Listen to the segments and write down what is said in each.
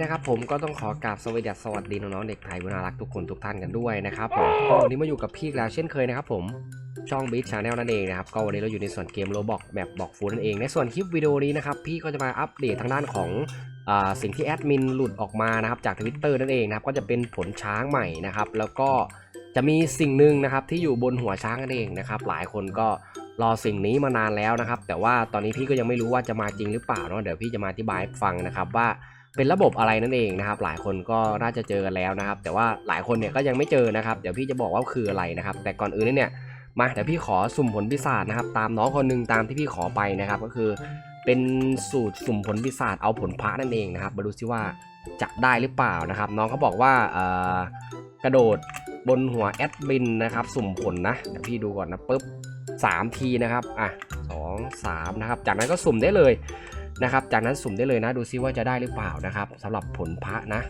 นะครับผมก็ต้องขอกราบสวัสดีสวัสดีน้องๆเด็กไทยน่ารักทุกคนทุกท่านกันด้วยนะครับผมก็วันนี้มาอยู่กับพี่แล้วเช่นเคยนะครับผมช่องบิ๊กชาแนลนั่นเองนะครับก็วันนี้เราอยู่ในส่วนเกมโรบอกแบบบอกฟูนั่นเอง ในส่วนคลิปวิดีโอนี้นะครับพี่ก็จะมาอัปเดตทางด้านของอสิ่งที่แอดมินหลุดออกมานะครับจากทวิตเตอร์นั่นเองนะครับก็จะเป็นผลช้างใหม่นะครับแล้วก็จะมีสิ่งหนึ่งนะครับที่อยู่บนหัวช้างนั่นเองนะครับหลายคนก็รอสิ่งนี้มานานแล้วนะครับแต่ว่าตอนนี้พี่ก็ยังไม่รู้ว่าจะมาจริงหรือเปล่าเนาะเดี๋ยวพี่จะมาอธิบายให้ฟังนะครับว่า เป็นระบบอะไรนั่นเองนะครับ หลายคนก็น่าจะเจอกันแล้วนะครับ แต่ว่าหลายคนเนี่ยก็ยังไม่เจอนะครับ เดี๋ยวพี่จะบอกว่าคืออะไรนะครับ แต่ก่อนอื่นเนี่ยมาเดี๋ยวพี่ขอสุ่มผลพิศาจนะครับ ตามน้องคนหนึงตามที่พี่ขอไปนะครับ ก็คือเป็นสูตรสุ่มผลพิศาจเอาผลพระนั่นเองนะครับมาดูซิว่าจะได้หรือเปล่านะครับ น้องเขาบอกว่ากระโดดบนหัวแอดมินนะครับ สุ่มผลนะเดี๋ยวพี่ดูก่อนนะปุ๊บสามทีนะครับอะสองสามนะครับ จากนั้นก็สุ่มได้เลย นะครับ จากนั้นสุ่มได้เลยนะ ดูซิว่าจะได้หรือเปล่านะครับสำหรับผลพระนะ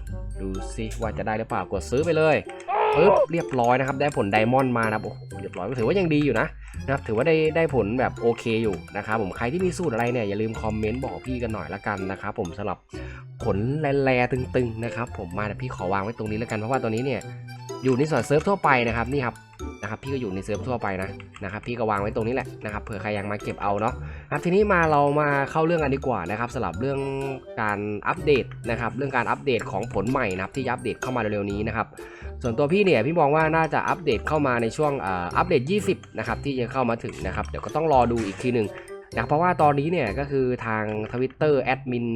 ดูซิว่าจะได้หรือเปล่ากดซื้อไปเลยปึ๊บเรียบร้อยนะครับได้ผลไดมอนด์มานะครับโอ้โหเรียบร้อยก็ถือว่ายังดีอยู่นะนะครับถือว่าได้ได้ผลแบบโอเคอยู่นะครับผมใครที่มีสูตรอะไรเนี่ยอย่าลืมคอมเมนต์บอกพี่กันหน่อยละกันนะครับผมสำหรับผลแลๆตึงๆนะครับผมมาเดี๋ยวพี่ขอวางไว้ตรงนี้แล้วกันเพราะว่าตัวนี้เนี่ยอยู่ในส่วนเซิร์ฟทั่วไปนะครับนี่ครับนะครับพี่ก็อยู่ในเซิร์ฟทั่วไปนะนะครับพี่ก็วางไว้ตรงนี้แหละนะครับเผื่อใครยังมาเก็บเอาเนาะ ครับทีนี้มาเรามาเข้าเรื่องกันดีกว่านะครับสำหรับเรื่องการอัปเดตนะครับเรื่องการอัปเดตของผลใหม่นะครับที่อัปเดตเข้ามาเร็วๆนี้นะครับส่วนตัวพี่เนี่ยพี่มองว่าน่าจะอัปเดตเข้ามาในช่วงอ,อัปเดต 20นะครับที่จะเข้ามาถึงนะครับเดี๋ยวก็ต้องรอดูอีกทีหนึ่งนะเพราะว่าตอนนี้เนี่ยก็คือทางทวิตเตอร์แอดมิน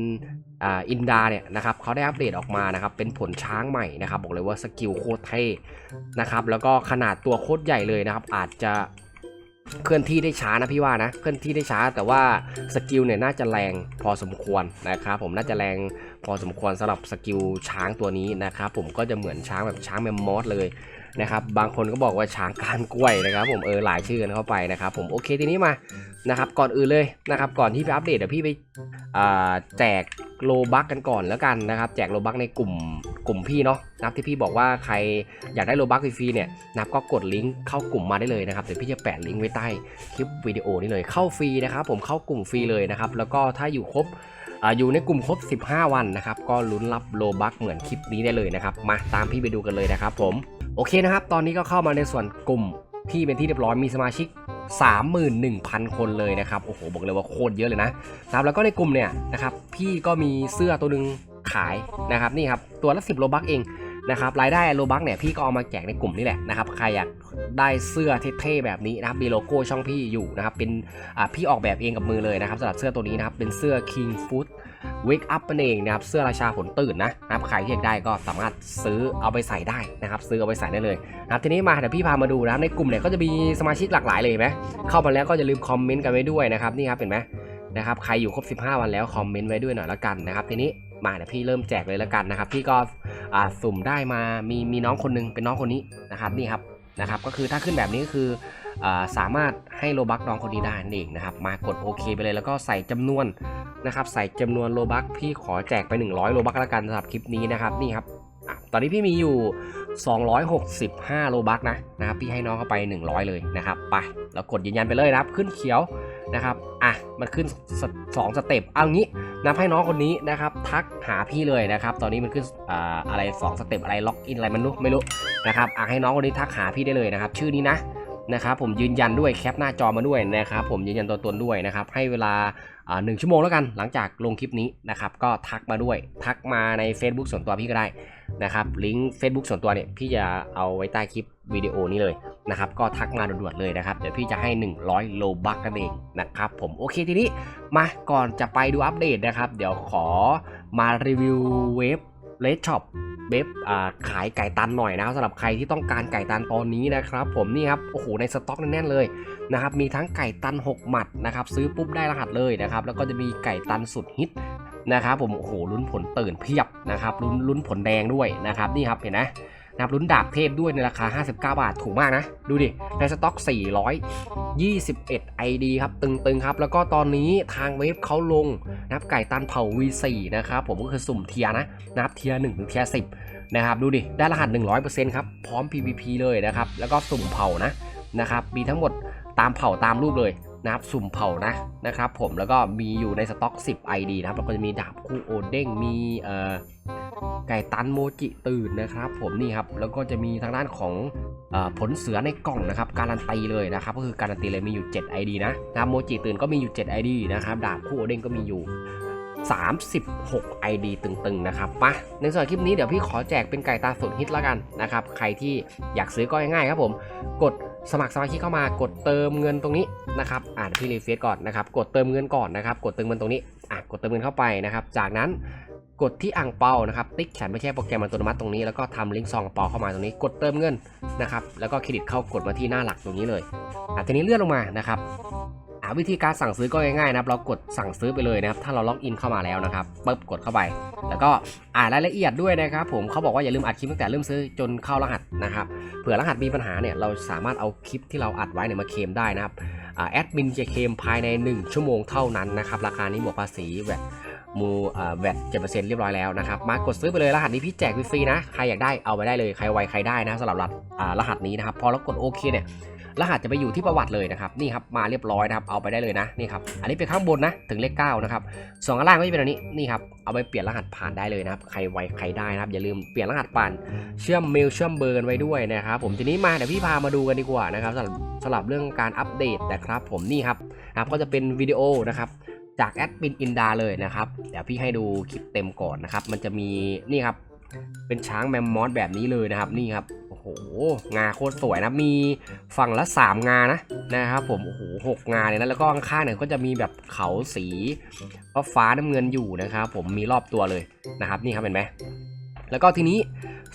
อินดาเนี่ยนะครับเขาได้อัปเดตออกมานะครับเป็นผลช้างใหม่นะครับบอกเลยว่าสกิลโคตรเท่นะครับแล้วก็ขนาดตัวโคตรใหญ่เลยนะครับอาจจะ เคลื่อนที่ได้ช้านะพี่ว่านะเคลื่อนที่ได้ช้าแต่ว่าสกิลเนี่ยน่าจะแรงพอสมควรนะครับผมน่าจะแรงพอสมควรสำหรับสกิลช้างตัวนี้นะครับผมก็จะเหมือนช้างแบบช้างแมมมอสเลย นะครับบางคนก็บอกว่าช้างก้านกล้วยนะครับ ผมเออหลายชื่อกันเข้าไปนะครับ ผมโอเคทีนี้มานะครับก่อนอื่นเลยนะครับ ก่อนที่ไปอัปเดตเดี๋ยวพี่ไปแจกโลบักกันก่อนแล้วกันนะครับ แจกโลบักในกลุ่มกลุ่มพี่เนาะนับที่พี่บอกว่าใครอยากได้โลบักฟรีเนี่ยนับก็กดลิงก์เข้ากลุ่มมาได้เลยนะครับเดี๋ยวพี่จะแปะลิงก์ไว้ใต้คลิปวิดีโอนี้เลยเข้าฟรีนะครับ ผมเข้ากลุ่มฟรีเลยนะครับ แล้วก็ถ้าอยู่ครบ อยู่ในกลุ่มครบ 15 วันนะครับ ก็ลุ้นรับโลบัคเหมือนคลิปนี้ได้เลยนะครับ มาตามพี่ไปดูกันเลยนะครับผม โอเคนะครับ ตอนนี้ก็เข้ามาในส่วนกลุ่มพี่เป็นที่เรียบร้อยมีสมาชิก 31,000 คนเลยนะครับ โอ้โห บอกเลยว่าโคตรเยอะเลยนะครับ แล้วก็ในกลุ่มเนี่ยนะครับ พี่ก็มีเสื้อตัวหนึ่งขายนะครับ นี่ครับ ตัวละ 10 โลบัคเอง นะครับรายได้โลบัคเนี่ยพี่ก็เอามาแจกในกลุ่มนี่แหละนะครับใครอยากได้เสื้อเท่ๆแบบนี้นะครับมีโลโก้ช่องพี่อยู่นะครับเป็นพี่ออกแบบเองกับมือเลยนะครับสำหรับเสื้อตัวนี้นะครับเป็นเสื้อ King Food Wake Up นั่นเองนะครับเสื้อราชาผลตื่นนะนะครับใครที่อยากได้ก็สามารถซื้อเอาไปใส่ได้นะครับซื้อเอาไปใส่ได้เลยนะครับทีนี้มาเดี๋ยวพี่พามาดูนะครับในกลุ่มเนี่ยก็จะมีสมาชิกหลากหลายเลยไหมเข้ามาแล้วก็อย่าลืมคอมเมนต์กันไว้ด้วยนะครับนี่ครับเห็นไหมนะครับใครอยู่ครบ 15 วันแล้วคอมเมนต์ไว้ด้วยหน่อยละกันนะครับทีนี้มาเดี๋ยวพี่เริ่มแจกเลยละกันนะครับพี่ก็ สุ่มได้มามีมีน้องคนหนึงเป็นน้องคนนี้นะครับนี่ครับนะครับก็คือถ้าขึ้นแบบนี้ก็คืออสามารถให้โลบักน้องคนนี้ได้นั่นเองนะครับมากดโอเคไปเลยแล้วก็ใส่จำนวนนะครับใส่จำนวนโลบักพี่ขอแจกไป 100โลบักแล้วกันสำหรับคลิปนี้นะครับนี่ครับตอนนี้พี่มีอยู่ 265 โลบักนะนะครับพี่ให้น้องเข้าไป 100 เลยนะครับไปเรากดยืนยันไปเลยนะครับ ขึ้นเขียว นะครับ อะ มันขึ้นสสองสเต็ป เอางี้นับให้น้องคนนี้นะครับ ทักหาพี่เลยนะครับ ตอนนี้มันขึ้นอ่าอะไร 2 สเต็ปอะไร ล็อกอินอะไรมันรู้ไม่รู้นะครับ อะให้น้องคนนี้ทักหาพี่ได้เลยนะครับ ชื่อนี้นะนะครับผมยืนยันด้วยแคปหน้าจอมาด้วยนะครับผมยืนยันตัวตนด้วยนะครับให้เวลาอ่าหนึ่งชั่วโมงแล้วกันหลังจากลงคลิปนี้นะครับก็ทักมาด้วย ทักมาใน Facebook ส่วนตัวพี่ก็ได้นะครับลิงก์ Facebook ส่วนตัวเนี่ยพี่จะเอาไว้ใต้คลิปวิดีโอนี้เลย นะครับก็ทักมาด่วนๆเลยนะครับ เดี๋ยวพี่จะให้ 100 โลบัคกันเองนะครับผมโอเคทีนี้มาก่อนจะไปดูอัปเดตนะครับ เดี๋ยวขอมารีวิวเว็บเลดช็อปเว็บอ่าขายไก่ตันหน่อยนะครับสำหรับใครที่ต้องการไก่ตันตอนนี้นะครับ ผมนี่ครับโอ้โหในสต็อกแน่นๆเลยนะครับมีทั้งไก่ตัน 6 หมัดนะครับซื้อปุ๊บได้รหัสเลยนะครับแล้วก็จะมีไก่ตันสุดฮิตนะครับผมโอ้โหลุ้นผลตื่นเพียบนะครับลุ้นลุ้นผลแดงด้วยนะครับนี่ครับเห็นไหม นะครับลุ้นดาบเทพด้วยในราคา 59 บาท ถูกมากนะ ดูดิ ในสต็อก 421 ID ครับ ตึงๆครับ แล้วก็ตอนนี้ทางเว็บเขาลงนะครับไก่ตันเผา V4 นะครับผมก็คือสุ่มเทียนะนะครับเทีย1ถึงเทีย10 นะครับ ดูดิ ได้รหัส 100%ครับ พร้อม PVP เลยนะครับ แล้วก็สุ่มเผานะนะครับมีทั้งหมดตามเผาตามรูปเลยนะครับสุ่มเผานะนะครับผมแล้วก็มีอยู่ในสต็อก 10 ID นะครับแล้วก็จะมีดาบคู่โอเด้งมีเอ่อ ไก่ตันโมจิตื่นนะครับ ผมนี่ครับแล้วก็จะมีทางด้านของอผลเสือในกล่องนะครับ การันตีเลยนะครับก็คือการันตีเลยมีอยู่ 7 ID นะนะครับโมจิตื่นก็มีอยู่ 7 ID นะครับดาบคู่โอเด้งก็มีอยู่36 ID ตึงๆ นะครับมาในส่วนคลิปนี้เดี๋ยวพี่ขอแจกเป็นไก่ตาสุดฮิตแล้วกันนะครับ ใครที่อยากซื้อก็ง่ายๆครับผม กดสมัครสมาชิกเข้ามากดเติมเงินตรงนี้นะครับอ่านพี่รีเฟซก่อนนะครับ กดเติมเงินก่อนนะครับ กดเติมเงินตรงนี้อะกดเติมเงินเข้าไปนะครับ จากนั้น กดที่อ่างเปานะครับ ติ๊กฉันไม่ใช่โปรแกรมอัตโนมัติตรงนี้แล้วก็ทำลิงก์ซองเปาเข้ามาตรงนี้ กดเติมเงินนะครับ แล้วก็เครดิตเข้ากดมาที่หน้าหลักตรงนี้เลยอะทีนี้เลื่อนลงมานะครับอะวิธีการสั่งซื้อก็ง่ายๆนะครับ เรากดสั่งซื้อไปเลยนะครับ ถ้าเราล็อกอินเข้ามาแล้วนะครับปึ๊บกดเข้าไป แล้วก็อ่านรายละเอียดด้วยนะครับ ผมเขาบอกว่าอย่าลืมอัดคลิปตั้งแต่เริ่มซื้อจนเข้ารหัสนะครับ เผื่อรหัสมีปัญหาเนี่ยเราสามารถเอาคลิปที่เราอัดไว้เนี่ยมาเคลมได้นะครับอ่าแอดมินจะเคลมภายใน 1 ชั่วโมงเท่านั้นนะครับ ราคานี้บวกภาษีแวด มูแวดเจ็ดเปอร์เซ็นต์เรียบร้อยแล้วนะครับ มากดซื้อไปเลยรหัสนี้พี่แจกฟรีนะ ใครอยากได้เอาไปได้เลยใครไวใครได้นะสำหรับรหัสอ่ารหัสนี้นะครับ พอเรากดโอเคเนี่ยรหัสจะไปอยู่ที่ประวัติเลยนะครับนี่ครับมาเรียบร้อยนะครับเอาไปได้เลยนะนี่ครับอันนี้เป็นข้างบนนะถึงเลข9นะครับส่วนข้างล่างก็จะเป็นอันนี้นี่ครับเอาไปเปลี่ยนรหัสผ่านได้เลยนะครับใครไวใครได้นะครับอย่าลืมเปลี่ยนรหัสผ่านเชื่อมเมลเชื่อมเบอร์กันไว้ด้วยนะครับผมทีนี้มาเดี๋ยวพี่พามาดูกันดีกว่านะครับสำหรับสำหรับเรื่องการอัปเดตนะครับ ผมนี่ครับนะครับก็จะเป็นวิดีโอนะครับ จากแอดมินอินดาเลยนะครับ เดี๋ยวพี่ให้ดูคลิปเต็มก่อนนะครับ มันจะมีนี่ครับ เป็นช้างแมมมอสแบบนี้เลยนะครับ นี่ครับ โอ้โห งาโคตรสวยนะ มีฝั่งละ 3 งานะนะครับผม โอ้โหหกงาเลยนะ แล้วก็ข้างๆเนี่ยก็จะมีแบบเขาสีฟ้าน้ำเงินอยู่นะครับ ผม มีรอบตัวเลยนะครับ นี่ครับเห็นไหมแล้วก็ทีนี้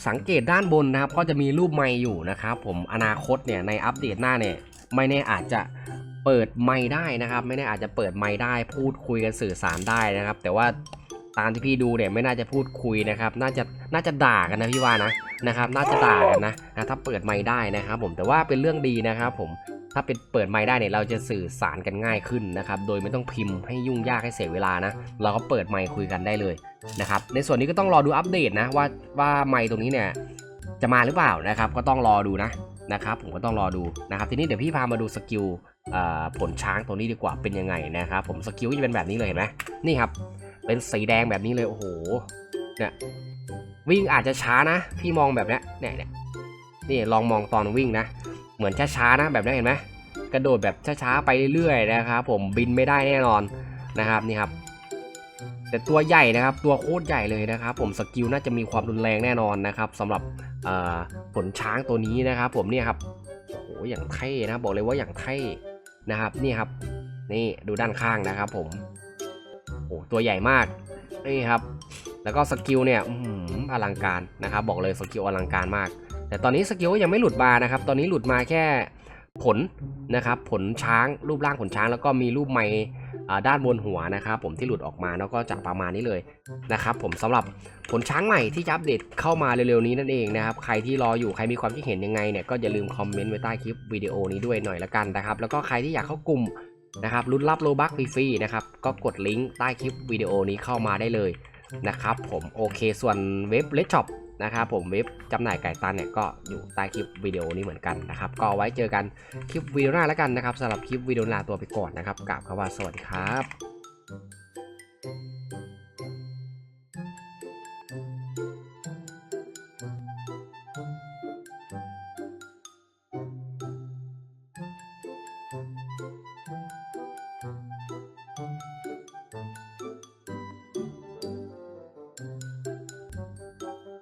สังเกตด้านบนนะครับ ก็จะมีรูปไมค์อยู่นะครับ ผม อนาคตเนี่ยในอัปเดตหน้าเนี่ย ไม่แน่อาจจะ เปิดไมค์ได้นะครับ ไม่แน่อาจจะเปิดไมค์ได้ พูดคุยกันสื่อสารได้นะครับ แต่ว่าตามที่พี่ดูเนี่ยไม่น่าจะพูดคุยนะครับ น่าจะน่าจะด่ากันนะพี่ว่านะนะครับ น่าจะด่ากันนะนะถ้าเปิดไมค์ได้นะครับ ผมแต่ว่าเป็นเรื่องดีนะครับ ผมถ้าเป็นเปิดไมค์ได้เนี่ยเราจะสื่อสารกันง่ายขึ้นนะครับ โดยไม่ต้องพิมพ์ให้ยุ่งยากให้เสียเวลานะ เราก็เปิดไมค์คุยกันได้เลยนะครับ ในส่วนนี้ก็ต้องรอดูอัปเดตนะว่าว่าไมค์ตรงนี้เนี่ยจะมาหรือเปล่านะครับ ก็ต้องรอดูนะ นะครับผมก็ต้องรอดูนะครับทีนี้เดี๋ยวพี่พามาดูสกิลผลช้างตัวนี้ดีกว่าเป็นยังไงนะครับผมสกิลก็จะเป็นแบบนี้เลยเห็นไหมนี่ครับเป็นสีแดงแบบนี้เลยโอ้โหเนี่ยวิ่งอาจจะช้านะ พี่มองแบบนี้เนี่ยเนี่ยนี่ลองมองตอนวิ่งนะ เหมือนช้าๆนะแบบนี้เห็นไหมกระโดดแบบช้าๆไปเรื่อยๆนะครับผมบินไม่ได้แน่นอนนะครับนี่ครับ แต่ตัวใหญ่นะครับ ตัวโคตรใหญ่เลยนะครับ ผมสกิลน่าจะมีความรุนแรงแน่นอนนะครับสำหรับผลช้างตัวนี้นะครับ ผมเนี่ยครับโอ้โหอย่างเท่นะบอกเลยว่าอย่างเท่นะครับนี่ครับ นี่ดูด้านข้างนะครับ ผมโอ้ตัวใหญ่มากนี่ครับ แล้วก็สกิลเนี่ยออลังการนะครับ บอกเลยสกิลอลังการมาก แต่ตอนนี้สกิลก็ยังไม่หลุดมานะครับ ตอนนี้หลุดมาแค่ผลนะครับ ผลช้างรูปร่างผลช้างแล้วก็มีรูปไม้ ด้านบนหัวนะครับผมที่หลุดออกมาแล้วก็จากประมาณนี้เลยนะครับผมสำหรับผลช้างใหม่ที่จะอัปเดตเข้ามาเร็วๆนี้นั่นเองนะครับใครที่รออยู่ใครมีความคิดเห็นยังไงเนี่ยก็อย่าลืมคอมเมนต์ไว้ใต้คลิปวิดีโอนี้ด้วยหน่อยละกันนะครับแล้วก็ใครที่อยากเข้ากลุ่มนะครับรุ่นรับโลบักฟรีๆนะครับก็กดลิงก์ใต้คลิปวิดีโอนี้เข้ามาได้เลยนะครับผมโอเคส่วนเว็บเล d ช็อป นะครับผมเว็บจำหน่ายไก่ตันเนี่ยก็อยู่ใต้คลิปวิดีโอนี้เหมือนกันนะครับก็ไว้เจอกันคลิปวิดีโอหน้าแล้วกันนะครับสำหรับคลิปวิดีโอลาตัวไปก่อนนะครับกราบคำว่าสวัสดีครับ